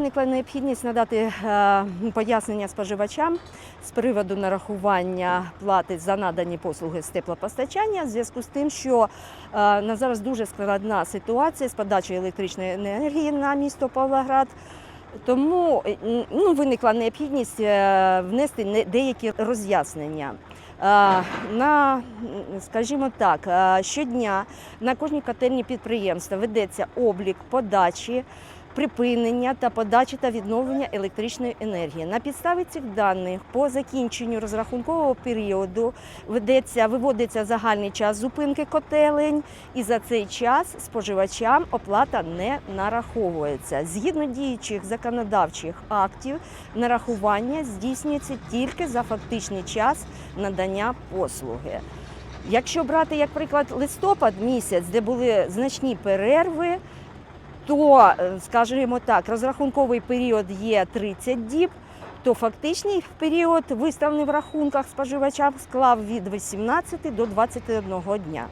Виникла необхідність надати е, пояснення споживачам з приводу нарахування плати за надані послуги з теплопостачання в зв'язку з тим, що е, на зараз дуже складна ситуація з подачею електричної енергії на місто Павлоград. Тому е, ну, виникла необхідність внести деякі роз'яснення. На, скажімо так, щодня на кожній котельні підприємства ведеться облік подачі припинення та подачі та відновлення електричної енергії. На підставі цих даних по закінченню розрахункового періоду ведеться, виводиться загальний час зупинки котелень, і за цей час споживачам оплата не нараховується. Згідно діючих законодавчих актів, нарахування здійснюється тільки за фактичний час надання послуги. Якщо брати, як приклад, листопад місяць, де були значні перерви, то, е, скажімо так, розрахунковий період є 30 діб, то фактичний період, виставлений в рахунках споживачам, склав від 18 до 21 дня.